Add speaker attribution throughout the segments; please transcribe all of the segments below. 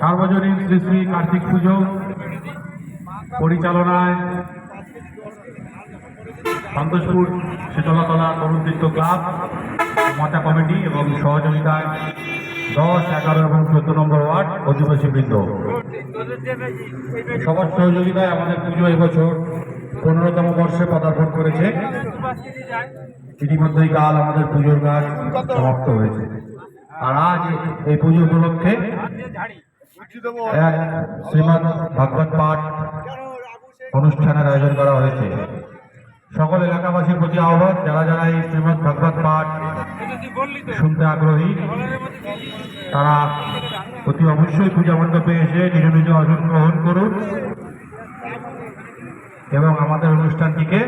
Speaker 1: সার্বজনীন শ্রী শ্রী কার্তিক পুজো পরিচালনায় সন্তোষপুর শীতলতলা তরুণতীর্থ ক্লাব মাতা কমিটি এবং সহযোগিতায় দশ এগারো এবং চোদ্দ নম্বর ওয়ার্ড অধিবাসী বৃন্দ সবার সহযোগিতায় আমাদের পুজো এবছর পনেরোতম বর্ষে পদার্পণ করেছে ইতিমধ্যেই কাল আমাদের পুজোর কাজ সমাপ্ত হয়েছে আর আজ এই পুজো উপলক্ষে এক শ্রীমদ ভাগবত পাঠ অনুষ্ঠানের আয়োজন করা হয়েছে সকল এলাকাবাসীর প্রতি আহ্বান যারা যারা এই শ্রীমদ ভাগবত পাঠ শুনতে আগ্রহী তারা অতি অবশ্যই পূজা মণ্ডপে এসে নিজ নিজ আসন গ্রহণ করুন এবং আমাদের অনুষ্ঠানটিকে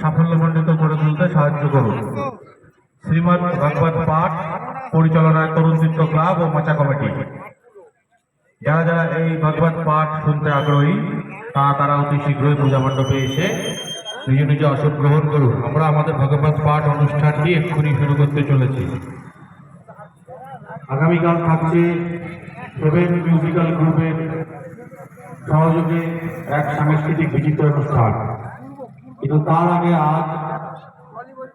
Speaker 1: সাফল্যমণ্ডিত করে তুলতে সাহায্য করুন শ্রীমদ ভাগবত পাঠ পরিচালনা ফটো ক্লাব ও মোচা কমিটি যারা যারা এই ভগবত পাঠ শুনতে আগ্রহী তারা তারা অতি শীঘ্রই পূজা মণ্ডপে এসে নিজ নিজ আসন গ্রহণ করুন আমরা আমাদের ভগবত পাঠ অনুষ্ঠানটি এক্ষুনি শুরু করতে চলেছি আগামীকাল থাকছে সেভেন মিউজিক্যাল গ্রুপের সহযোগে এক সাংস্কৃতিক বিচিত্র অনুষ্ঠান কিন্তু তার আগে আজ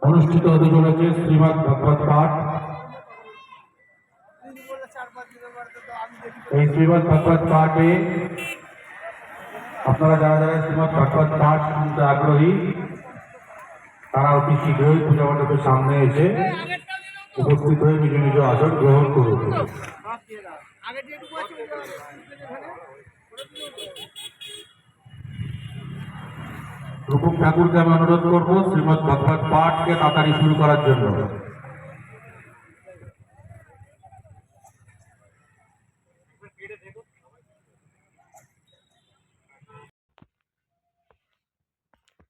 Speaker 1: অনুষ্ঠিত হতে চলেছে শ্রীমদ ভগবত পাঠ এই শ্রীমৎ ভাগবত পাঠে আপনারা যারা যারা শ্রীমৎ ভাগবত পাঠ শুনতে আগ্রহী তারা অতি শীঘ্রই পূজা মণ্ডপের সামনে এসে উপস্থিত হয়ে নিজ নিজ আসন গ্রহণ করুন রূপক ঠাকুরকে আমি অনুরোধ করবো শ্রীমৎ ভাগবত পাঠকে তাড়াতাড়ি শুরু করার জন্য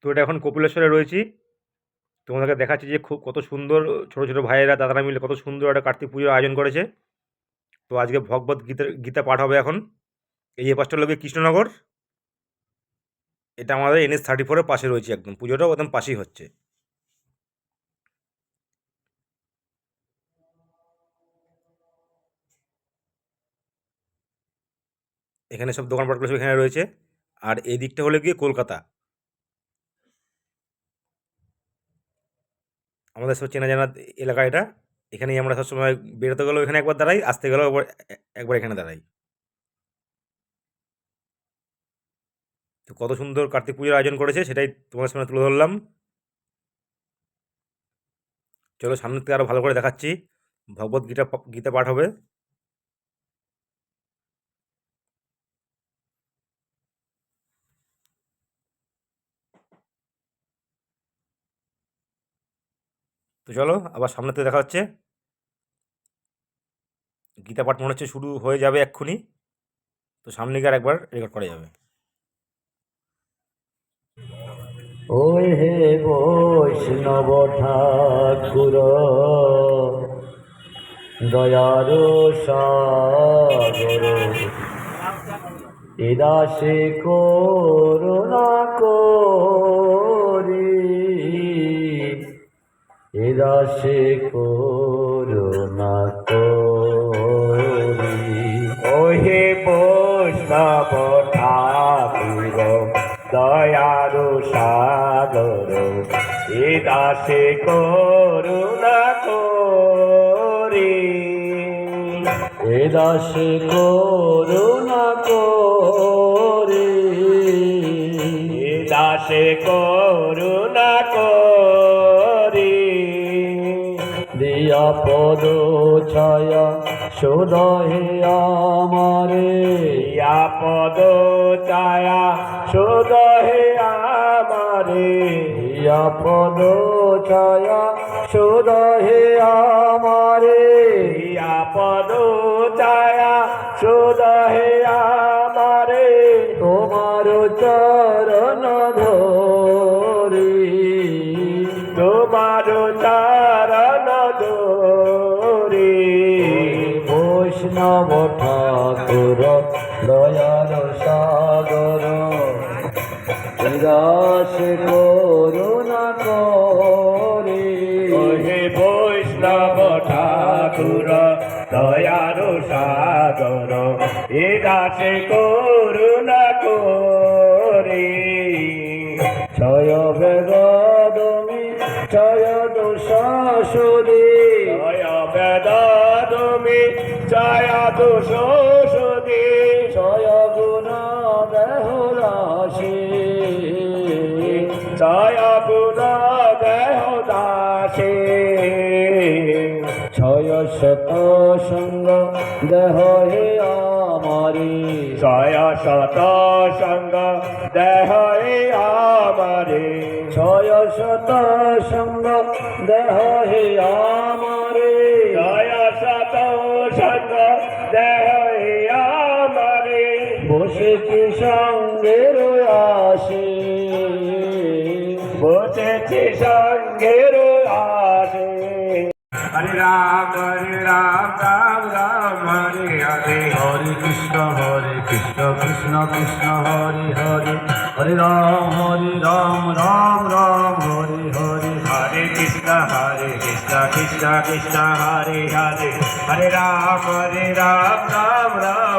Speaker 2: তো এটা এখন কপিলেশ্বরে রয়েছি তোমাদেরকে দেখাচ্ছি যে খুব কত সুন্দর ছোটো ছোটো ভাইয়েরা দাদারা মিলে কত সুন্দর একটা কার্তিক পুজোর আয়োজন করেছে তো আজকে ভগবত গীতা গীতা পাঠ হবে এখন এই এ পাশটা লোকে কৃষ্ণনগর এটা আমাদের এনএস থার্টি ফোরের পাশে রয়েছে একদম পুজোটাও একদম পাশেই হচ্ছে এখানে সব দোকানপাটগুলো সব এখানে রয়েছে আর এই দিকটা হলো গিয়ে কলকাতা আমাদের সব চেনা জানা এলাকা এটা এখানেই আমরা সবসময় বেরোতে গেলেও এখানে একবার দাঁড়াই আসতে গেলেও একবার এখানে দাঁড়াই তো কত সুন্দর কার্তিক পুজোর আয়োজন করেছে সেটাই তোমার সামনে তুলে ধরলাম চলো সামনের থেকে আরও ভালো করে দেখাচ্ছি ভগবত গীতা গীতা পাঠ হবে তো চলো আবার সামনেতে দেখা হচ্ছে গীতা পাঠ মনে হচ্ছে শুরু হয়ে যাবে এক্ষুনি তো সামনে গিয়ে একবার রেকর্ড করা যাবে
Speaker 3: ওই হে বৈষ্ণব ঠাকুর দয়ারু সাগর এদাসে করুণা কর রাশে করুণা করি ওহে বৈষ্ণব ঠাকুর দয়ারু সাগর এ দাসে করুণা করি এ দাসে করুণা করি আপদ ছায়া সোদহে আমারে আপদ ছায়া সোদহে আমারে আপদ ছায়া সোদহে আমারে আপদ নম ঠাকুর দয়ার সাগর নিরাশ করুণা করে হে বৈষ্ণব ঠাকুর দয়াল সাগর নিরাশ করুণা করে ছয় বেগ তুমি ছয় দোষ ছায়া দোষ সদে ছায়া গুণ দেহরাশি ছায়া গুণ দেহ দাসে ছয় শত সঙ্গ দেহ হে আমারে ছয় শত সঙ্গ দেহ হে আমারে ছয় শত সঙ্গ দেহ হে আমারে বসে কি সঙ্গের আসে বসে কি হরে রাম হরে রাম রাম রাম হরে হরে হরে কৃষ্ণ হরে কৃষ্ণ কৃষ্ণ কৃষ্ণ হরে হরে হরে রাম হরে রাম রাম রাম হরে হরে হরে কৃষ্ণ হরে কৃষ্ণ কৃষ্ণ কৃষ্ণ হরে হরে হরে রাম হরে রাম রাম রাম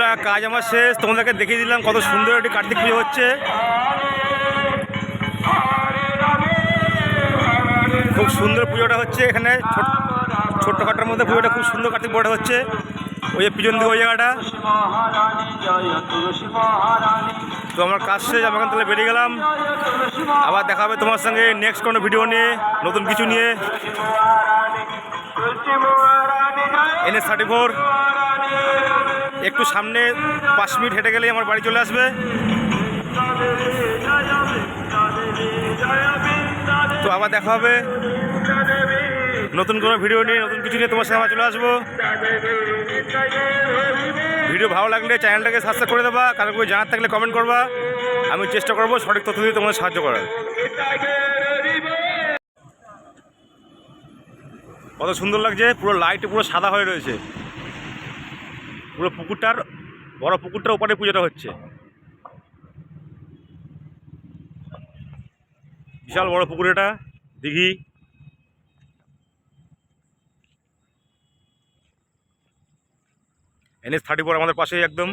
Speaker 2: বন্ধুরা কাজ আমার শেষ তোমাদেরকে দেখিয়ে দিলাম কত সুন্দর একটি কার্তিক পুজো হচ্ছে খুব সুন্দর পুজোটা হচ্ছে এখানে ছোট্ট কাটার মধ্যে পুজোটা খুব সুন্দর কার্তিক পুজোটা হচ্ছে ওই যে পিছন দিকে ওই জায়গাটা তো আমার কাজ শেষ আমি এখান তাহলে বেরিয়ে গেলাম আবার দেখা হবে তোমার সঙ্গে নেক্সট কোনো ভিডিও নিয়ে নতুন কিছু নিয়ে এনএস থার্টি ফোর একটু সামনে পাঁচ মিনিট হেঁটে গেলেই আমার বাড়ি চলে আসবে তো আবার দেখা হবে নতুন কোনো ভিডিও নিয়ে নতুন কিছু নিয়ে তোমার সাথে আমার চলে আসবো ভিডিও ভালো লাগলে চ্যানেলটাকে সাবস্ক্রাইব করে দেবা কারো কেউ জানার থাকলে কমেন্ট করবা আমি চেষ্টা করবো সঠিক তথ্য দিয়ে তোমাদের সাহায্য করার কত সুন্দর লাগছে পুরো লাইট পুরো সাদা হয়ে রয়েছে পুরো পুকুরটার বড় পুকুরটার ওপারে পুজোটা হচ্ছে বিশাল বড় পুকুর এটা দিঘি এনএস থার্টি ফোর আমাদের পাশেই একদম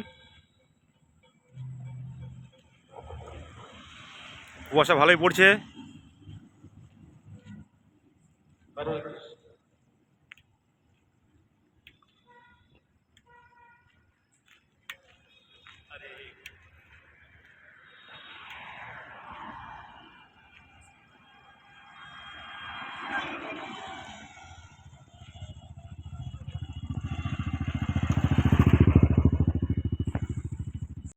Speaker 2: কুয়াশা ভালোই পড়ছে